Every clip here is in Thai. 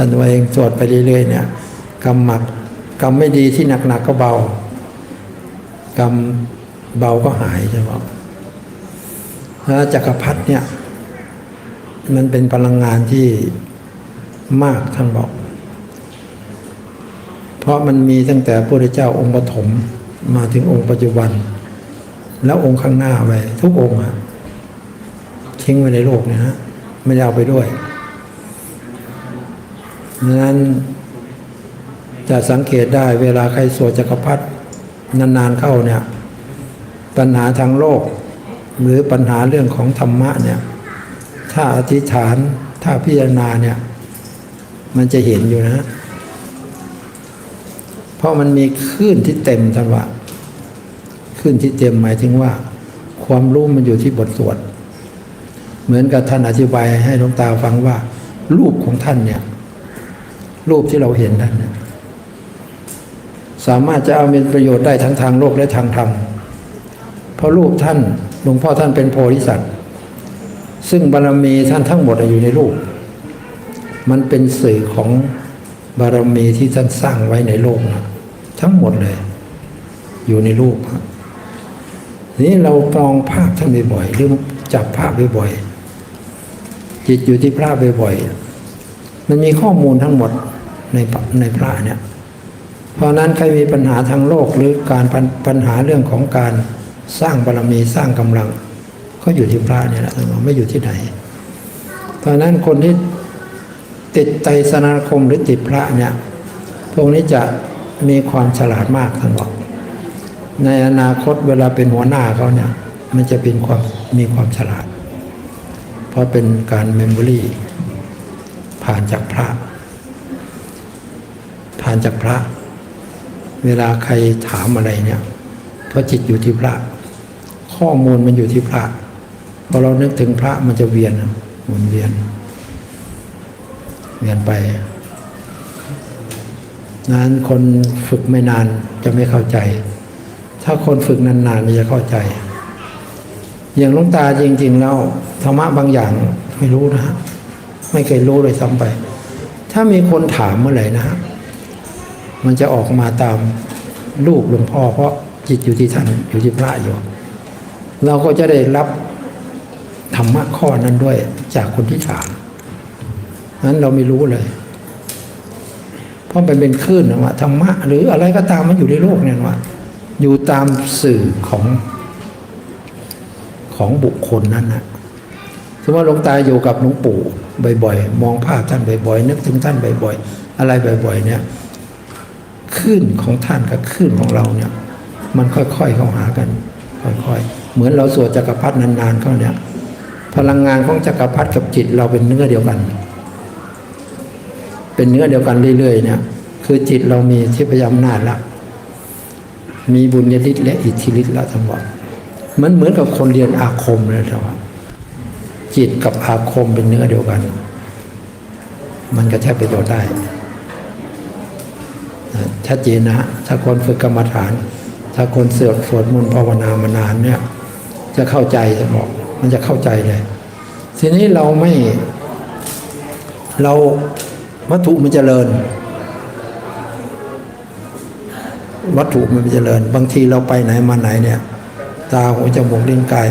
ท่านตัวเองสวดไปเรื่อยๆเนี่ยกรรมหมักกรรมไม่ดีที่หนักๆก็เบา กรรมเบาก็หายใช่ไหมแล้วจักรพรรดิเนี่ย มันเป็นพลังงานที่มากท่านบอก เพราะมันมีตั้งแต่พระเจ้าองค์ปฐมมาถึงองค์ปัจจุบัน แล้วองค์ข้างหน้าไว้ทุกองค์อะทิ้งไว้ในโลกเนี่ยฮะไม่ได้เอาไปด้วย ดังนั้น จะสังเกตได้เวลาใครสวดจักรพรรดินานๆเข้าเนี่ย ปัญหาทางโลก หรือปัญหาเรื่องของธรรมะเนี่ย ถ้าอธิษฐานถ้าพิจารณาเนี่ย มันจะเห็นอยู่นะ เพราะมันมีคลื่นที่เต็มทันว่าคลื่นที่เต็มหมายถึงว่า ความรู้มันอยู่ที่บทสวด เหมือนกับท่านอธิบายให้หลวงตาฟังว่า รูปของท่านเนี่ย รูปที่เราเห็นท่านสามารถจะเอาเป็นประโยชน์ได้ทั้งทางโลกและทางธรรม เพราะรูปท่านหลวงพ่อท่านเป็นโพธิสัตว์ ซึ่งบารมีท่านทั้งหมดอยู่ในรูป มันเป็นสื่อของบารมีที่ท่านสร้างไว้ในโลกนะทั้งหมดเลย อยู่ในรูปนี้เรามองภาพท่านบ่อยๆหรือจับภาพบ่อยๆจิตอยู่ที่พระบ่อยๆมันมีข้อมูลทั้งหมด ในในพระเนี่ย เพราะนั้นใครมีปัญหาทางโลกหรือการปัญปัญหาเรื่องของการสร้างบารมีสร้างกำลัง ก็อยู่ที่พระเนี่ยแหละท่านบอกไม่อยู่ที่ไหน เพราะนั้นคนที่ติดไตรสนาคมหรือติดพระเนี่ย พวกนี้จะมีความฉลาดมากท่านบอกในอนาคตเวลาเป็นหัวหน้าเขาเนี่ย มันจะเป็นความมีความฉลาด เพราะเป็นการเมมโมรีผ่านจากพระานจากพระ เวลาใครถามอะไรเนี่ยเพราะจิตอยู่ที่พระ ข้อมูลมันอยู่ที่พระพอเรานึกถึงพระมันจะเวียนหมุนเวียน เวียนไปนั้นคนฝึกไม่นานจะไม่เข้าใจ ถ้าคนฝึกนานๆจะเข้าใจ อย่างลวงตาจริง ๆ แล้วธรรมะบางอย่างไม่รู้นะฮะไม่เคยรู้เลยซ้ำไป ถ้ามีคนถามเมื่อไหร่นะฮะ มันจะออกมาตามรูปหลวงพ่อ เพราะจิตอยู่ที่ท่านอยู่ที่พระอยู่ เราก็จะได้รับธรรมะข้อนั้นด้วยจากคนที่ถามนั้นเราไม่รู้เลย เพราะมันเป็นคลื่นว่าธรรมะ หรืออะไรก็ตามมันอยู่ในโลกเนี่ยว่า อยู่ตามสื่อของของบุคคลนั้นนะสมมติว่าหลวงตาอยู่กับหลวงปู่บ่อย ๆ มองภาพท่านบ่อยๆนึกถึงท่านบ่อยๆอะไรบ่อย ๆ เนี่ย คลื่นของท่านกับคลื่นของเราเนี่ย มันค่อยๆเข้าหากัน ค่อยๆ เหมือนเราสวดจักรพรรดินานๆเข้าเนี่ย พลังงานของจักรพรรดิกับจิตเราเป็นเนื้อเดียวกัน เป็นเนื้อเดียวกันเรื่อยๆเนี่ย คือจิตเรามีที่พยายามนาจละมีบุญญาฤทธิ์และอิทธิฤทธิ์ละทั้งหมดมันเหมือนกับคนเรียนอาคมเลยทั้งหมดจิตกับอาคมเป็นเนื้อเดียวกัน มันก็ใช้ประโยชน์ได้ ชัดเจนนะ ถ้าคนฝึกกรรมฐาน ถ้าคนเสือกสวดมนต์ภาวนามานานเนี่ย จะเข้าใจจะบอกมันจะเข้าใจเลย ทีนี้เราไม่ เราวัตถุมันจเจริญ วัตถุมันจเจริญ บางทีเราไปไหนมาไหนเนี่ย ตาหูจมูกลิ้นกาย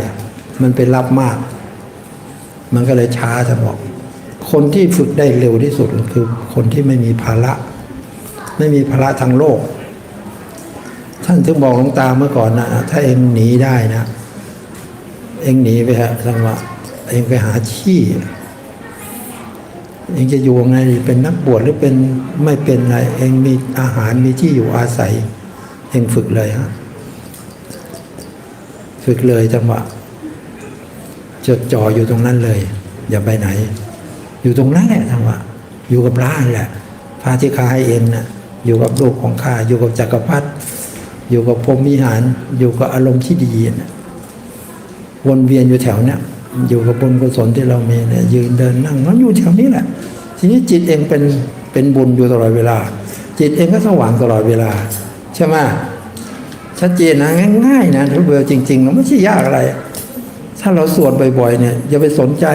มันเป็นรับมาก มันก็เลยช้าจะบอก คนที่ฝึกได้เร็วที่สุดคือคนที่ไม่มีภาระ ไม่มีภาระทางโลก ท่านถึงบอกหลวงตาเมื่อก่อนนะถ้าเองหนีได้นะ เองหนีไปฮะสังว่าเองไปหาที่เองจะอยู่ไงเป็นนักบวชหรือเป็นไม่เป็นอะไรเองมีอาหารมีที่อยู่อาศัย เองฝึกเลยฮะฝึกเลยจังหวะจดจ่ออยู่ตรงนั้นเลย อย่าไปไหน อยู่ตรงนั้นแหละจังหวะอยู่กับพระนั่นแหละพระที่ข้าให้เองนะ อยู่กับลูกของข้าอยู่กับจักรพรรดิอยู่กับพรหมวิหาร อยู่กับอารมณ์ที่ดีนะวนเวียนอยู่แถวเนี้ยอยู่กับบุญกุศลที่เรามีเนี่ยยืนเดินนั่งมันอยู่แถวนี้แหละ ทีนี้จิตเองเป็นเป็นบุญอยู่ตลอดเวลา จิตเองก็สว่างตลอดเวลา ใช่ไหมชัดเจนนะง่ายๆนะทุกเบลจริงๆเราไม่ใช่ยากอะไร ถ้าเราสวดบ่อยๆเนี่ยอย่าไปสนใจ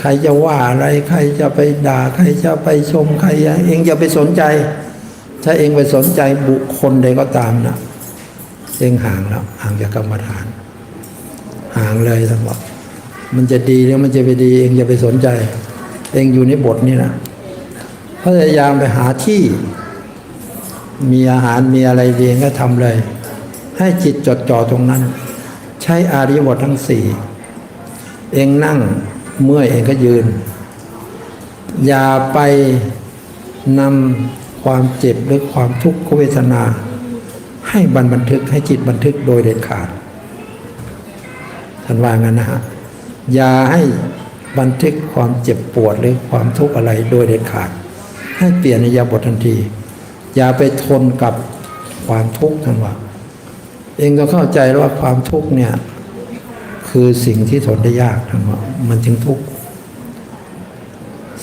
ใครจะว่าอะไรใครจะไปด่า ใครจะไปชมใครจะเองอย่าไปสนใจ ถ้าเองไปสนใจบุคคลใดก็ตามนะเองห่างแล้วห่างจากกรรมฐาน ห่างเลยทั้งหมดมันจะดีหรือมันจะไปดี เองอย่าไปสนใจ เองอยู่ในบทนี้นะพยายามไปหาที่ มีอาหารมีอะไรดีเองก็ทำเลย ให้จิตจดจ่อตรงนั้น ใช้อาริยบททั้งสี่เองนั่งเมื่อยเองก็ยืน อย่าไปนำ ความเจ็บหรือความทุกขเวทนา ให้บันบันทึกให้จิตบันทึกโดยเด็ดขาดท่านว่างั้นนะฮะอย่าให้บันทึกความเจ็บปวดหรือความทุกข์อะไรโดยเด็ดขาด ให้เปลี่ยนอิยาบททันที อย่าไปทนกับความทุกข์ท่านว่า เองก็เข้าใจแล้วว่าความทุกข์เนี่ยคือสิ่งที่ทนได้ยากทั้งหมดมันจึงทุกข์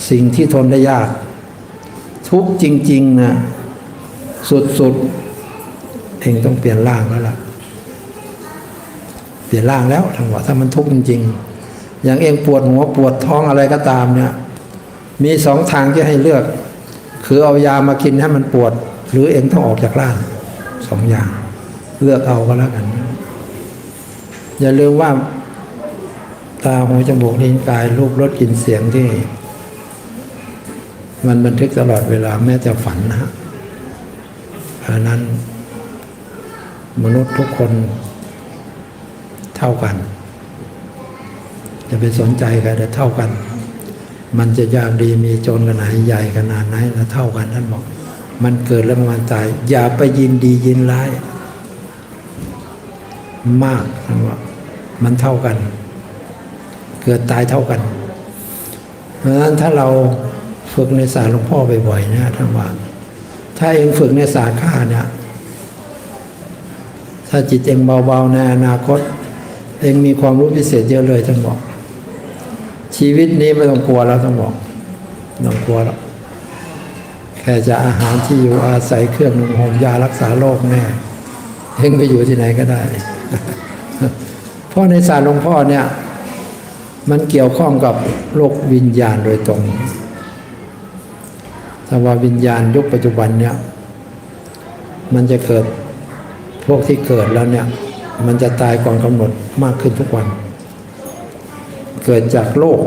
สิ่งที่ทนได้ยาก ทุกข์จริง ๆนะสุดๆเองต้องเปลี่ยนร่างแล้วล่ะ เปลี่ยนร่างแล้วทั้งหมดถ้ามันทุกข์จริง ๆ อย่างเองปวดหัวปวดท้องอะไรก็ตามเนี่ย มีสองทางที่ให้เลือก คือเอายามากินให้มันปวด หรือเองต้องออกจากร่างสองอย่าง เลือกเอาก็แล้วกัน อย่าลืมว่า ตาหูจมูกลิ้นกายรูปรสกลิ่นเสียงที่ มันบันทึกตลอดเวลาแม้แต่ฝันนะฮะเพราะนั้น มนุษย์ทุกคนเท่ากัน จะไปสนใจกันแต่เท่ากัน มันจะยากดีมีจนขนาดไหนใหญ่ขนาดไหนแล้วเท่ากันท่านบอก มันเกิดแล้วมันตาย อย่าไปยินดียินร้าย มากท่านว่ามันเท่ากัน เกิดตายเท่ากัน เพราะฉะนั้นถ้าเรา ฝึกในศาสตร์หลวงพ่อบ่อยๆนะท่านว่า ถ้าเองฝึกในศาสตร์ข้าเนี่ยถ้าจิตเองเบาๆในอนาคต เองมีความรู้พิเศษเยอะเลยท่านบอก ชีวิตนี้ไม่ต้องกลัวแล้วท่านบอกไม่ต้องกลัวแล้วแค่จะอาหารที่อยู่อาศัยเครื่องนุ่งห่มยารักษาโรคแน่เองไปอยู่ที่ไหนก็ได้เพราะในศาสตร์หลวงพ่อเนี่ย มันเกี่ยวข้องกับโลกวิญญาณโดยตรง แต่ว่าวิญญาณยุคปัจจุบันเนี่ย มันจะเกิดพวกที่เกิดแล้วเนี่ย มันจะตายก่อนกำหนดมากขึ้นทุกวัน เกิดจากโรค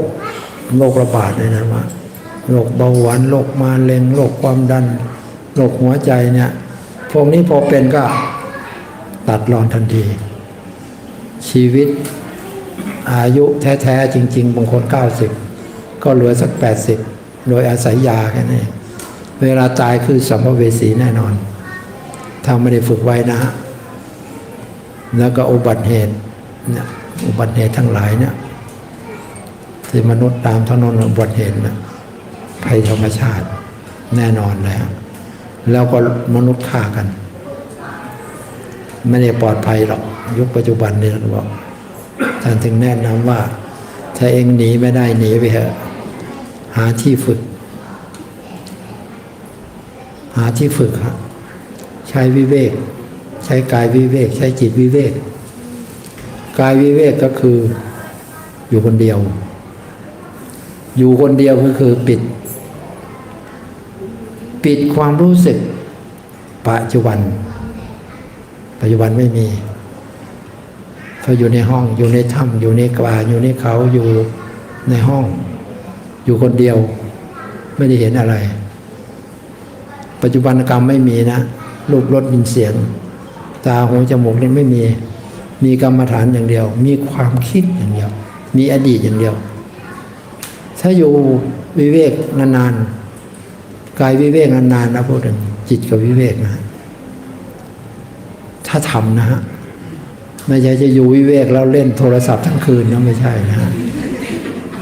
โรคระบาดเนี่ยนะว่าโรคเบาหวานโรคมะเร็งโรคความดันโรคหัวใจเนี่ยพวกนี้พอเป็นก็ตัดรอนทันที ชีวิตอายุแท้ ๆ จริง ๆบางคน 90 ก็เหลือสัก 80 โดยอาศัยยาแค่นี้ เวลาตายคือสัมภเวสีแน่นอน ถ้าไม่ได้ฝึกไว้นะ แล้วก็อุบัติเหตุเนี่ยอุบัติเหตุทั้งหลายเนี่ยที่มนุษย์ตามถนนอุบัติเหตุนี่ยภัยธรรมชาติแน่นอนเลยแล้วก็มนุษย์ฆ่ากัน ไม่ได้ปลอดภัยหรอก ยุคปัจจุบันนี้ท่านบอกท่านถึงแนะนำว่า ถ้าเองหนีไม่ได้หนีไปเถอะหาที่ฝึก หาที่ฝึกฮะใช้วิเวก ใช้กายวิเวก ใช้จิตวิเวก กายวิเวกก็คืออยู่คนเดียว อยู่คนเดียวก็คือปิด ปิดความรู้สึกปัจจุบัน ปัจจุบันไม่มีเขาอยู่ในห้องอยู่ในถ้ำอยู่ในกวาอยู่ในเขาอยู่ในห้อง อยู่คนเดียว ไม่ได้เห็นอะไร ปัจจุบันกรรมไม่มีนะรูปรสยินเสียง ตาหูจมูกนี่ไม่มี มีกรรมฐานอย่างเดียว มีความคิดอย่างเดียว มีอดีตอย่างเดียว ถ้าอยู่วิเวกนานๆกายวิเวกนานๆนะพูดถึงจิตกับวิเวกนะ ถ้าทำนะฮะไม่ใช่จะอยู่วิเวกแล้วเล่นโทรศัพท์ทั้งคืนนะไม่ใช่นะ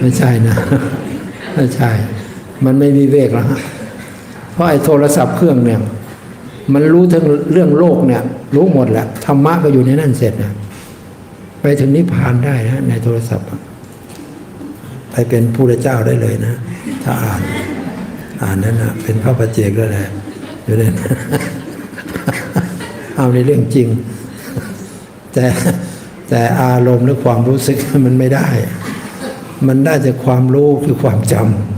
ไม่ใช่นะ ไม่ใช่ มันไม่วิเวกแล้วฮะ เพราะไอ้โทรศัพท์เครื่องเนี่ย มันรู้ทั้งเรื่องโลกเนี่ย รู้หมดแหละธรรมะก็อยู่ในนั่นเสร็จนะไปถึงนิพพานได้นะในโทรศัพท์ไปเป็นผู้เจ้าได้เลยนะ ถ้าอ่าน อ่านนั้นนะเป็นพระประเจกแล้วแหละอยู่ในนั้เอาในเรื่องจริง แต่แต่อารมณ์หรือความรู้สึกมันไม่ได้ มันได้จากความรู้คือความจำ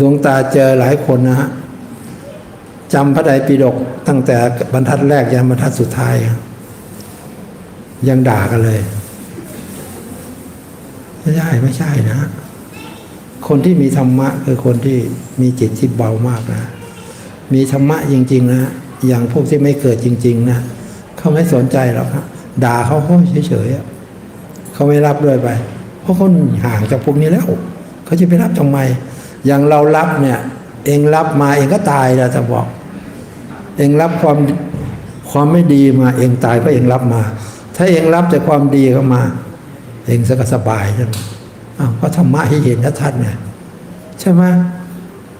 ดวงตาเจอหลายคนนะฮะจำพระไตรปิฎกตั้งแต่บรรทัดแรกยันบรรทัดสุดท้าย ยังด่ากันเลย ไม่ใช่ไม่ใช่นะ คนที่มีธรรมะคือคนที่มีจิตที่เบามากนะ มีธรรมะจริง ๆ นะ อย่างพวกที่ไม่เกิดจริง ๆ นะเขาไม่สนใจหรอกครับด่าเขาเขาเฉยๆเขาไม่รับด้วยไป เพราะเขาห่างจากพวกนี้แล้ว เขาจะไปรับทำไม อย่างเรารับเนี่ย เองรับมาเองก็ตายแล้วจะบอก เองรับความความไม่ดีมาเองตายเพราะเองรับมา ถ้าเองรับแต่ความดีเข้ามา เองก็สบายใช่ไหมอ้าวเพระธรรมะให้เห็นชัดๆเนี่ยใช่ไหม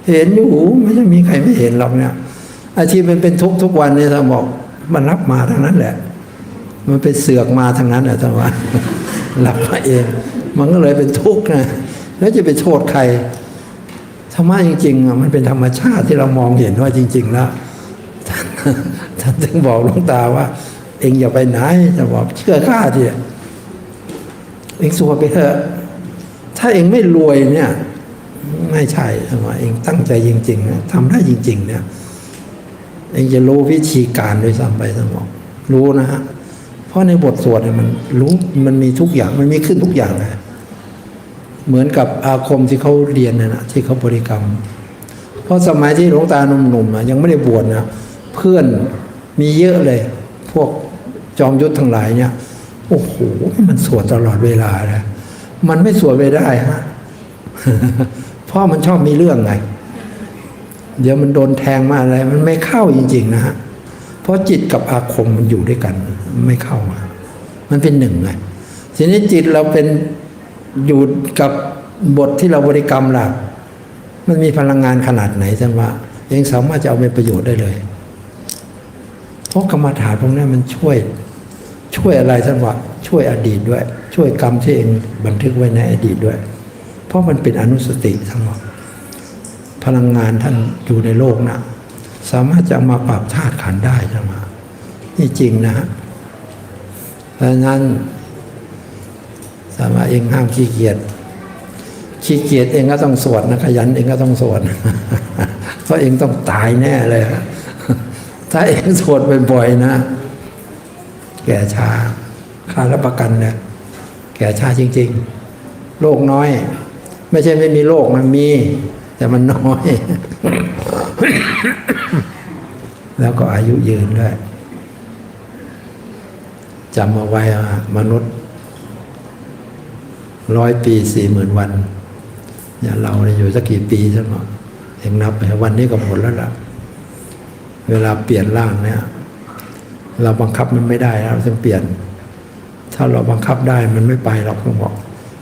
เห็นอยู่ไม่ใช่มีใครไม่เห็นหรอกเนี่ยอาชีพมันเป็นทุกทุกวันเนี่ยท่านบอกมันรับมาทั้งนั้นแหละ มันเป็นเสือกมาทั้งนั้นแหละท่านว่ารับมาเอง มันก็เลยเป็นทุกข์นะแล้วจะไปโทษใคร ธรรมะจริงๆอะมันเป็นธรรมชาติที่เรามองเห็นว่าจริง ๆ แล้วท่านท่านถึงบอกหลวงตาว่า เองอย่าไปไหนจะบอกเชื่อข้าทีเองสัวไปเถอะ ถ้าเองไม่รวยเนี่ย ไม่ใช่ทำไมเองตั้งใจจริงๆนะทำได้จริง ๆ เนี่ย เองจะรู้วิธีการโดยซ้ำไปสมองรู้นะฮะเพราะในบทสวดเนี่ยมันรู้มันมีทุกอย่างมันมีขึ้นทุกอย่างเลย เหมือนกับอาคมที่เขาเรียนนะนะที่เขาบริกรรม เพราะสมัยที่หลวงตาหนุ่มๆอะยังไม่ได้บวชนะเพื่อนมีเยอะเลย พวกจอมยุทธทั้งหลายเนี่ยโอ้โหมันสวดตลอดเวลาเลยมันไม่สวดไม่ได้ฮะเพราะมันชอบมีเรื่องไง เดี๋ยวมันโดนแทงมาอะไร มันไม่เข้าจริง ๆ นะฮะเพราะจิตกับอาคมมันอยู่ด้วยกัน ไม่เข้ามามันเป็นหนึ่งไงทีนี้จิตเราเป็น อยู่กับบทที่เราบริกรรมล่ะมันมีพลังงานขนาดไหนท่านว่าเองสามารถจะเอาไปประโยชน์ได้เลย เพราะกรรมฐานพวกนี้มันช่วย ช่วยอะไรท่านว่า ช่วยอดีตด้วย ช่วยกรรมที่เองบันทึกไว้ในอดีตด้วย เพราะมันเป็นอนุสติทั้งหมดพลังงานท่านอยู่ในโลกนะสามารถจะมาปรับธาตุขันได้ใช่ไหมนี่จริงนะฮะเพราะฉะนั้น สามารถเองห้ามขี้เกียจขี้เกียจเองก็ต้องสวดนะขยันเองก็ต้องสวดเพราะเองต้องตายแน่เลยถ้าเองสวดบ่อยๆนะ แก่ชาค่ารับประกันเนี่ยแก่ชาจริง ๆ โรคน้อย ไม่ใช่ไม่มีโรคมันมี แต่มันน้อย แล้วก็อายุยืนด้วยจำเอาไว้ว่ามนุษย์ ร้อยปีสี่หมื่นวันอย่าเราอยู่สักกี่ปีใช่ไหมเองนับไปวันนี้ก็หมดแล้วล่ะ เวลาเปลี่ยนร่างเนี่ย เราบังคับมันไม่ได้เราต้องเปลี่ยน ถ้าเราบังคับได้มันไม่ไปหรอกต้องบอก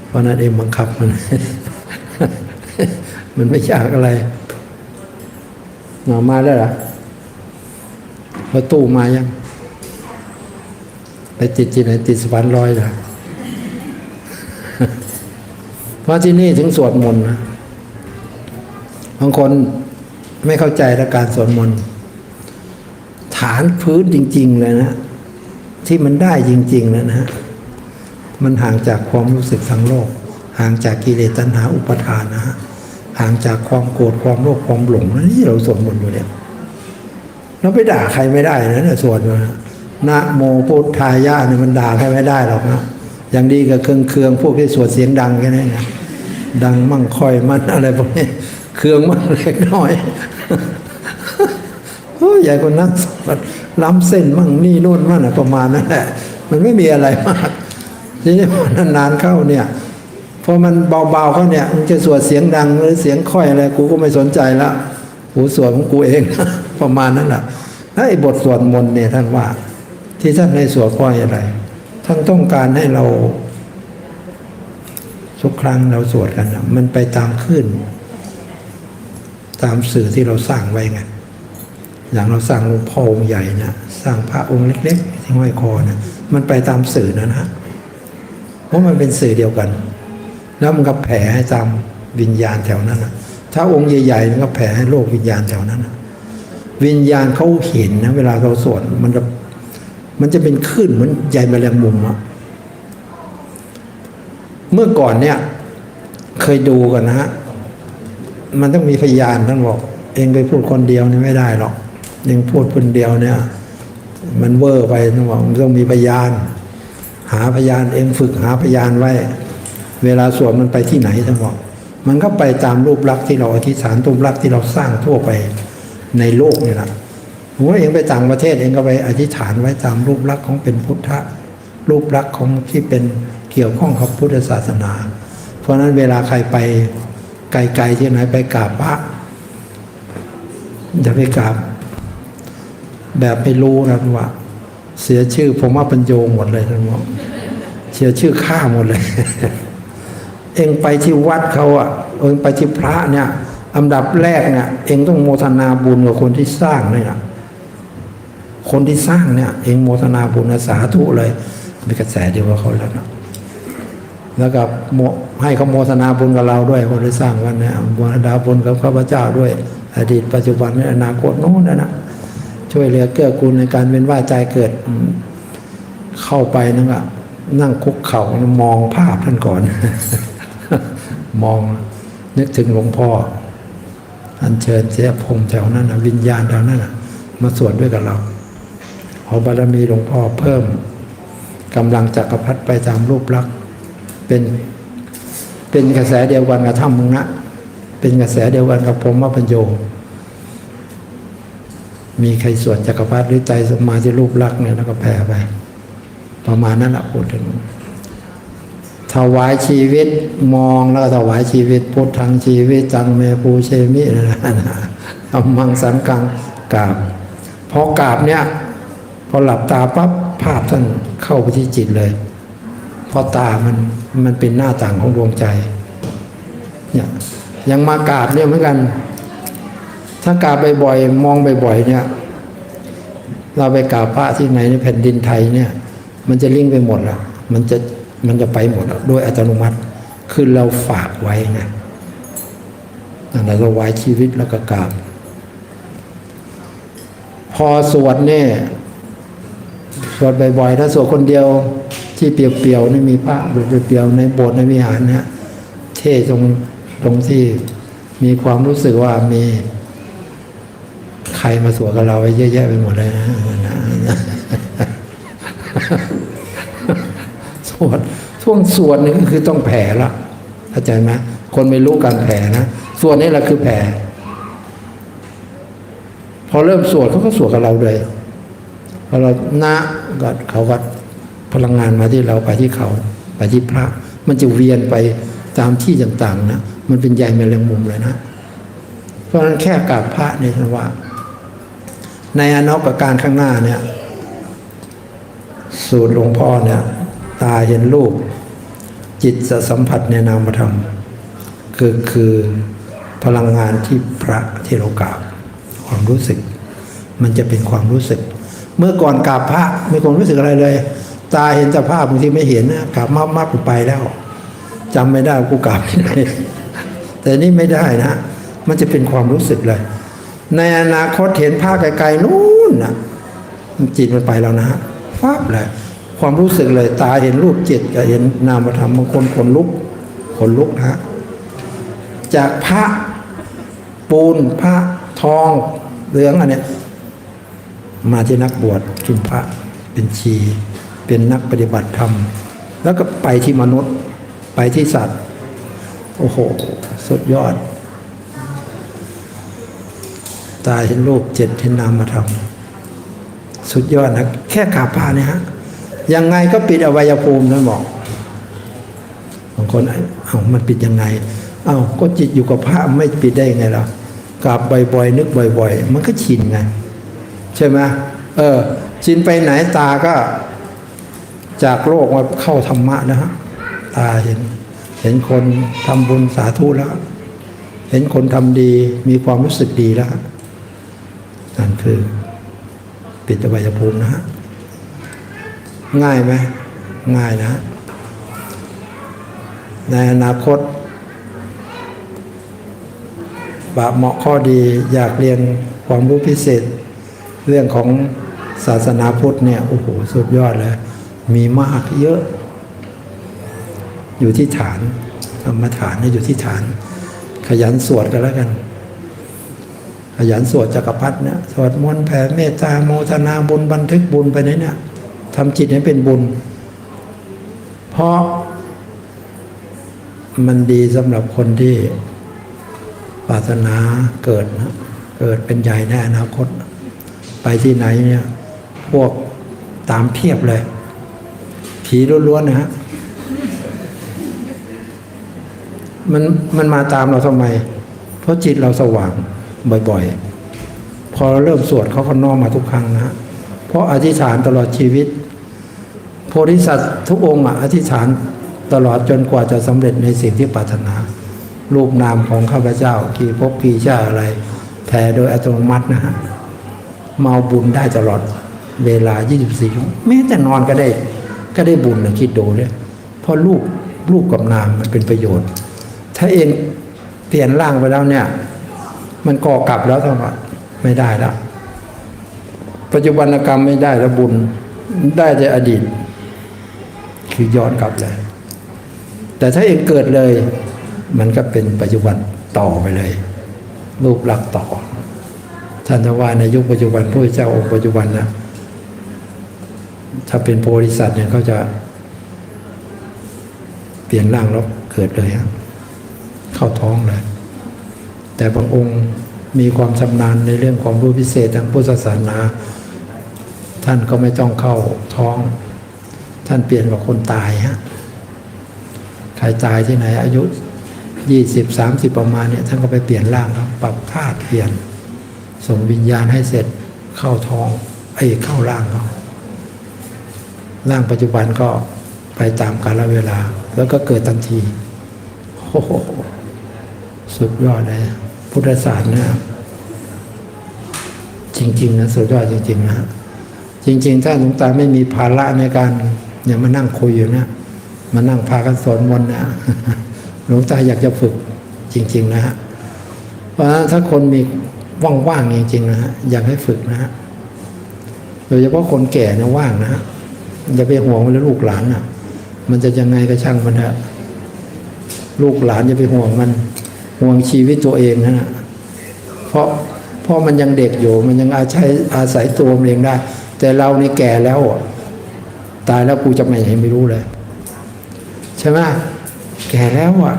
เพราะนั้นเองบังคับมัน มันไม่ยากอะไรหนอมาแล้วเหรอรถตู้มายังไปติดที่ไหนติดสะพานลอยเหรอ เพราะที่นี่ถึงสวดมนต์นะบางคนไม่เข้าใจและการสวดมนต์ฐานพื้นจริง ๆ เลยนะ ที่มันได้จริงๆแล้วนะ มันห่างจากความรู้สึกทางโลก ห่างจากกิเลสตัณหาอุปทานนะฮะห่างจากความโกรธความโลภความหลงนั่นที่เราสวดมนต์อยู่เนี่ยเราไปด่าใครไม่ได้นะเนี่ยสวดมานะโมพุทธายะเนี่ยมันด่าใครไม่ได้หรอกนะ อย่างดีก็เครื่องเครื่องพวกที่สวดเสียงดังแค่นั้นนะดังมั่งค่อยมันอะไรพวกนี้เครื่องมั่งเล็กน้อยโอ้ใหญ่คนนั้นล้ำเส้นมั่งนี่นู่นมั่งนประมาณนั้นแหละมันไม่มีอะไรมากทีนี้พอนานๆเข้าเนี่ยพอมันเบาๆเขาเนี่ยมันจะสวดเสียงดังหรือเสียงค่อยอะไรกูก็ไม่สนใจละกูสวดของกูเอง ประมาณนั้นแหละแล้วไอ้บทสวดมนต์เนี่ยท่านว่า ที่ท่านให้สวดเพราะอะไร ท่านต้องการให้เรา ทุกครั้งเราสวดกันนะมันไปตามขึ้นตามสื่อที่เราสร้างไว้ไงอย่างเราสร้างหลวงพ่อองค์ใหญ่นะสร้างพระองค์เล็กๆที่ห้อยคอนะมันไปตามสื่อนะนะเพราะมันเป็นสื่อเดียวกัน แล้วมันก็แผ่ให้ตามวิญญาณแถวนั้นนะถ้าองค์ใหญ่ๆมันก็แผ่ให้โลกวิญญาณแถวนั้นนะวิญญาณเขาเห็นนะเวลาเราสวดมันจะ มันจะเป็นคลื่นเหมือนใยแมลงมุมอะเมื่อก่อนเนี่ย เคยดูกันนะฮะมันต้องมีพยานท่านบอก เองไปพูดคนเดียวนี่ไม่ได้หรอกเองพูดคนเดียวเนี่ย มันเวอร์ไปท่านบอกมันต้องมีพยาน หาพยานเองฝึกหาพยานไว้ เวลาสวดมันไปที่ไหนท่านบอกมันก็ไปตามรูปลักษณ์ที่เราอธิษฐานรูปลักษณ์ที่เราสร้างทั่วไปในโลกนี่แหละ ผมว่าเองไปต่างประเทศเองก็ไปอธิษฐานไว้ตามรูปลักษณ์ของเป็นพุทธะรูปลักษณ์ของที่เป็นเกี่ยวข้องกับพุทธศาสนา เพราะนั้นเวลาใครไปไกลๆที่ไหนไปกราบพระอย่าไปกราบแบบไม่รู้นะว่า เสียชื่อผมว่าปัญโยหมดเลยท่านบอกเสียชื่อข้าหมดเลย เองไปที่วัดเขาอะ เองไปที่พระเนี่ยอันดับแรกเนี่ย เองต้องโมทนาบุญกับคนที่สร้างเนี่ยนะ คนที่สร้างเนี่ย เองโมทนาบุญสาธุเลยมีกระแสเดียวกับเขาแล้วนะแล้วก็ให้เขาโมทนาบุญกับเราด้วยคนที่สร้างวันเนี่ยโมทนาบุญกับข้าพเจ้าด้วย อดีตปัจจุบันอนาคตโน้นนะนะช่วยเหลือเกื้อกูลในการเป็นว่าใจเกิด เข้าไปนั่นก็นั่งคุกเข่ามองภาพท่านก่อน มองนึกถึงหลวงพ่ออันเชิญเสียพงแถวนั้นนะวิญญาณแถวนั้นนะมาสวดด้วยกับเรา ขอบารมีหลวงพ่อเพิ่มกำลังจักรพรรดิไปตามรูปลักษณ์เป็นเป็นกระแสเดียวกันกับถ้ำมึงนะเป็นกระแสเดียวกันกับผมว่าปัญโย มีใครส่วดจักรพรรดิหรือใจสมาธิรูปลักษณ์เนี่ยแล้วก็แผ่ไปประมาณนั้นแหละพูดถึงถวายชีวิตมองแล้วก็ถวายชีวิตพุทธังชีวิตจังเมปูเชมินะนะทำมังสังกังกราบพอกราบเนี่ย พอหลับตาปั๊บภาพท่านเข้าไปที่จิตเลย เพราะตามันมันเป็นหน้าต่างของดวงใจเนี่ยยังมากราบเนี่ยเหมือนกัน ถ้ากราบบ่อยๆมองบ่อยๆเนี่ย เราไปกราบพระที่ไหนในแผ่นดินไทยเนี่ย มันจะลิงไปหมดล้วมันจะมันจะไปหมดล้วโดยอัตโนมัติคือเราฝากไว้ไงนั่นและเราไว้ชีวิตแล้วก็กราบพอสวดเนี่ย วดบ่อยๆถ้าสวดคนเดียวที่เปรียวๆนี่มีพระเปรียวๆในโบสถ์ในวิหารนะเท่ตรงตรงที่มีความรู้สึกว่ามีใครมาสวดกับเราไว้เยอะแยะไปหมดเลยนะนะสวดช่วงสวดนี่ก็คือต้องแผ่ละเข้าใจไหมคนไม่รู้การแผ่นะสวดนี่แหละคือแผ่พอเริ่มสวดเขาก็สวดกับเราเลยพอเรานะ ก็เขาก็พลังงานมาที่เราไปที่เขาไปที่พระ มันจะเวียนไปตามที่ต่างๆนะมันเป็นใยแมลงมุมเลยนะ เพราะฉะนั้นแค่กราบพระเนี่ยท่านว่า ในอนอกกับการข้างหน้าเนี่ย สูตรหลวงพ่อเนี่ย ตาเห็นรูปจิตจะสัมผัสในนามธรรมคือคือพลังงานที่พระที่เรากราบความรู้สึก มันจะเป็นความรู้สึก เมื่อก่อนกราบพระไม่ความรู้สึกอะไรเลย ตาเห็นแต่ภาพบางทีไม่เห็นนะกราบมามากูไปแล้วจำไม่ได้กูกราบที่ไหนแต่นี่ไม่ได้นะ มันจะเป็นความรู้สึกเลย ในอนาคตเห็นภาพไกลๆนู่นนะจิตมันไปแล้วนะฟับเลยความรู้สึกเลยตาเห็นรูปจิตกับเห็นนามธรรมบางคนขนลุกขนลุกนะฮะจากพระปูนพระทองเหลืองอันเนี้ย มาที่นักบวชเป็นพระเป็นชี เป็นนักปฏิบัติธรรม แล้วก็ไปที่มนุษย์ไปที่สัตว์ โอ้โห สุดยอด ตาเห็นรูปเจ็ดเห็นนามธรรมสุดยอดนะแค่ขาผ้าเนี่ยฮะยังไงก็ปิดอวัยภูมินั่นบอกบางคนเอ้ามันปิดยังไงเอ้าก็จิตอยู่กับพระไม่ปิดได้ไงล่ะกราบบ่อยๆ นึกบ่อย ๆ มันก็ชินไง ใช่ไหมเออชินไปไหนตาก็ จากโลกมาเข้าธรรมะนะฮะตาเห็น เห็นคนทำบุญสาธุแล้ว เห็นคนทำดีมีความรู้สึกดีแล้วนั่นคือปิดอวัยภูมินะฮะง่ายไหมง่ายนะ ในอนาคตบาเหมาะข้อดีอยากเรียนความรู้พิเศษ เรื่องของศาสนาพุทธเนี่ยโอ้โหสุดยอดเลย มีมากเยอะ อยู่ที่ฐานกรรมฐานเนี่ยอยู่ที่ฐาน ขยันสวดกันแล้วกัน ขยันสวดจักรพรรดิเนี่ยสวดมนต์แผ่เมตตาโมทนาบุญบันทึกบุญไปในเนี่ยทำจิตให้เป็นบุญ เพราะมันดีสำหรับคนที่ปรารถนาเกิดนะเกิดเป็นใหญ่ในอนาคต ไปที่ไหนเนี่ยพวกตามเพียบเลย ผีล้วนๆนะฮะมันมันมาตามเราทำไม เพราะจิตเราสว่างบ่อยๆ พอเราเริ่มสวดเขาก็น้อมมาทุกครั้งนะเพราะอธิษฐานตลอดชีวิต โพธิสัตว์ทุกองค์อะอธิษฐานตลอดจนกว่าจะสำเร็จในสิ่งที่ปรารถนา รูปนามของข้าพเจ้า กี่ภพกี่ชาอะไรแผ่โดยอัตโนมัตินะฮะ เมาบุญได้ตลอดเวลา 24 ชั่วโมงแม้แต่นอนก็ได้ก็ได้บุญนะคิดดูเนี่ยเพราะรูปรูปกับนามมันเป็นประโยชน์ ถ้าเองเปลี่ยนร่างไปแล้วเนี่ย มันก่อกลับแล้วทั้งหมดไม่ได้แล้วปัจจุบันกรรมไม่ได้แล้วบุญได้แต่อดีต คือย้อนกลับเลยแต่ถ้าเองเกิดเลย มันก็เป็นปัจจุบันต่อไปเลย รูปลักษณ์ต่อ ท่านทว่าในยุคปัจจุบันพระเจ้าองค์ปัจจุบันนะถ้าเป็นโพธิสัตว์เนี่ยเขาจะ เปลี่ยนร่างแล้วเกิดเลยฮะเข้าท้องเลย แต่บางองค์มีความชำนาญในเรื่องความรู้พิเศษทางพุทธศาสนา ท่านก็ไม่ต้องเข้าท้อง ท่านเปลี่ยนกับคนตายฮะใครตายที่ไหนอายุยี่สิบสามสิบประมาณเนี่ยท่านก็ไปเปลี่ยนร่างครับปรับธาตุเปลี่ยน ส่งวิญญาณให้เสร็จเข้าท้องไอ้เข้าร่างเขาร่างปัจจุบันก็ไปตามกาลเวลา แล้วก็เกิดทันทีโอ้โหสุดยอดเลย พุทธศาสตร์นะจริง ๆ นะสุดยอดจริง ๆ นะจริง ๆ ถ้าหลวงตาไม่มีภาระในการเนี่ยมานั่งคุยอยู่นะมานั่งพากันสอนมนนะหลวงตาอยากจะฝึกจริง ๆ นะฮะเพราะฉะนั้นถ้าคนมี ว่างๆจริงๆนะฮะอยากให้ฝึกนะฮะโดยเฉพาะคนแก่เนี่ยว่างนะฮะอย่าไปห่วงมันแล้วลูกหลานน่ะ มันจะยังไงก็ช่างมันเถอะลูกหลานอย่าไปห่วงมัน ห่วงชีวิตตัวเองนะฮะเพราะเพราะมันยังเด็กอยู่ มันยังอาศัยอาศัยตัวมันเองได้ แต่เราในแก่แล้วตายแล้วกูจะไม่เห็นไม่รู้เลย ใช่ไหมแก่แล้วอะ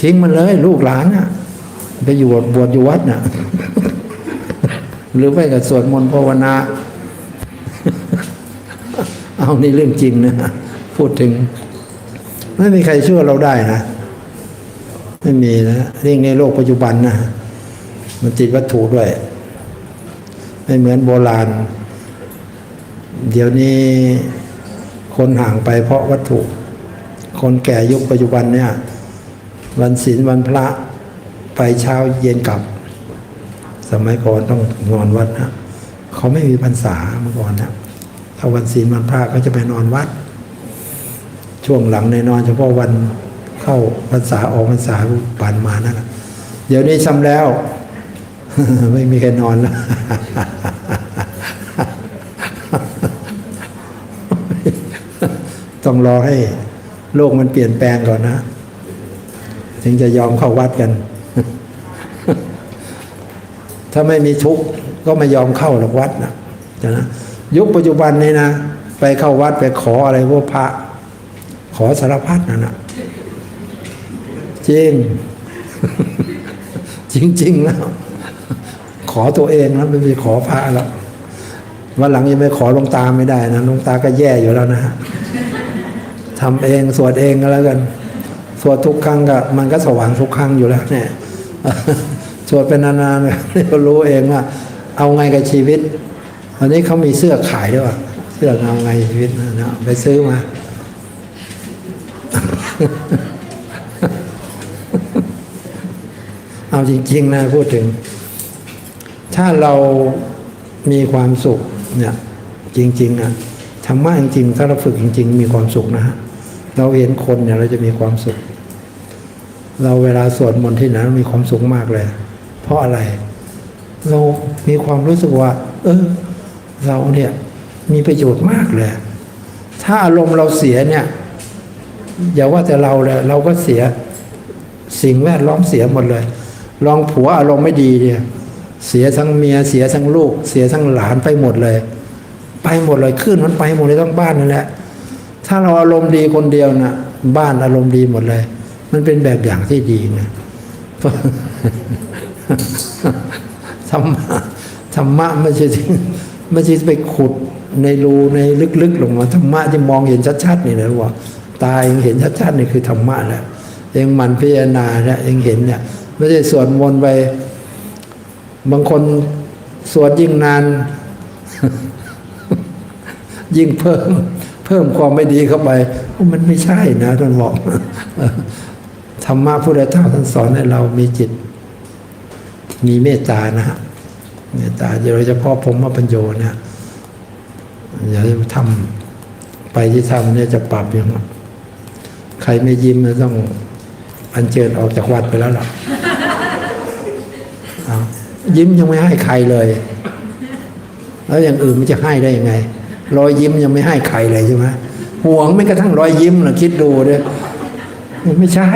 ทิ้งมันเลย ลูกหลานอะ ไปอยู่บวชอยู่วัดน่ะ หรือไปกับสวดมนต์ภาวนา เอานี่เรื่องจริงนะพูดถึง ไม่มีใครช่วยเราได้นะ ไม่มีนะเรื่องในโลกปัจจุบันนะมันติดวัตถุด้วย ไม่เหมือนโบราณ เดี๋ยวนี้คนห่างไปเพราะวัตถุ คนแก่ยุคปัจจุบันเนี่ย วันศีลวันพระ ไปเช้าเย็นกลับ สมัยก่อนต้องนอนวัดนะเขาไม่มีพรรษาเมื่อก่อนนะถ้าวันศีลวันพระก็จะไปนอนวัด ช่วงหลังในนอนเฉพาะวันเข้าพรรษาออกพรรษาผ่านมานั่นแหละเดี๋ยวนี้ซ้ำแล้ว ไม่มีใครนอนแล้วต้องรอให้โลกมันเปลี่ยนแปลงก่อนนะ ถึงจะยอมเข้าวัดกัน ถ้าไม่มีทุกข์ก็ไม่ยอมเข้าหรอกวัดนะนะยุคปัจจุบันนี้นะ ไปเข้าวัดไปขออะไรพวกพระ ขอสารพัดนั่นนะจริง จริงๆแล้วขอตัวเองนะไม่ไปขอพระแล้ววันหลังยังไม่ขอหลวงตาไม่ได้นะหลวงตาก็แย่อยู่แล้วนะฮะทำเองสวดเองก็แล้วกัน สวดทุกครั้งก็มันก็สว่างทุกครั้งอยู่แล้วเนี่ย สวดเป็นนานๆก็รู้เองว่า เอาไงกับชีวิตวันนี้เขามีเสื้อขายด้วยว่ะเสื้อเอาไงชีวิตนะไปซื้อมาเอาจริง ๆ นะพูดถึง ถ้าเรามีความสุขเนี่ยจริงๆนะธรรมะจริงๆถ้าเราฝึกจริง ๆ มีความสุขนะฮะเราเห็นคนเนี่ยเราจะมีความสุข เราเวลาสวดมนต์ที่ไหนมีความสุขมากเลย ราะอะไร เรามีความรู้สึกว่า เออ เราเนี่ยมีประโยชน์มากเลย ถ้าอารมณ์เราเสียเนี่ย อย่าว่าแต่เราเลยเราก็เสียสิ่งแวดล้อมเสียหมดเลย ลองผัวอารมณ์ไม่ดีเนี่ย เสียทั้งเมียเสียทั้งลูก เสียทั้งหลานไปหมดเลย ไปหมดเลยขึ้นมันไปหมดเลยทั้งบ้านนั่นแหละถ้าเราอารมณ์ดีคนเดียวนะบ้านอารมณ์ดีหมดเลย มันเป็นแบบอย่างที่ดีนะ ธรรมะธรรมะไม่ใช่ไม่ใช่ไปขุดในรูในลึกๆลงมาธรรมะที่มองเห็นชัดๆนี่นะว่าตาเองเห็นชัดๆนี่คือธรรมะแหละเองหมันพิจารณาเนี่ยเองเห็นเนี่ยไม่ใช่สวดมนต์ไปบางคนสวดยิ่งนาน ยิ่งเพิ่ม เพิ่มความไม่ดีเข้าไป มันไม่ใช่นะท่านบอกธรรมะพุทธเจ้าท่านสอนให้เรามีจิต มีเมตตานะฮะเมตตาโดยเฉพาะผมมาปัญโยนี่ยอย่าทำไปที่ทำเนี่ยจะปรับอย่างใครไม่ยิ้มเนี่ยต้องอัญเชิญออกจากวัดไปแล้วล่ะเอยิ้มยังไม่ให้ใครเลย แล้วอย่างอื่นมันจะให้ได้ยังไง รอยยิ้มยังไม่ให้ใครเลยใช่ไหมห่วงไม่กระทั่งรอยยิ้มนะคิดดูเนี่ยไม่ใช่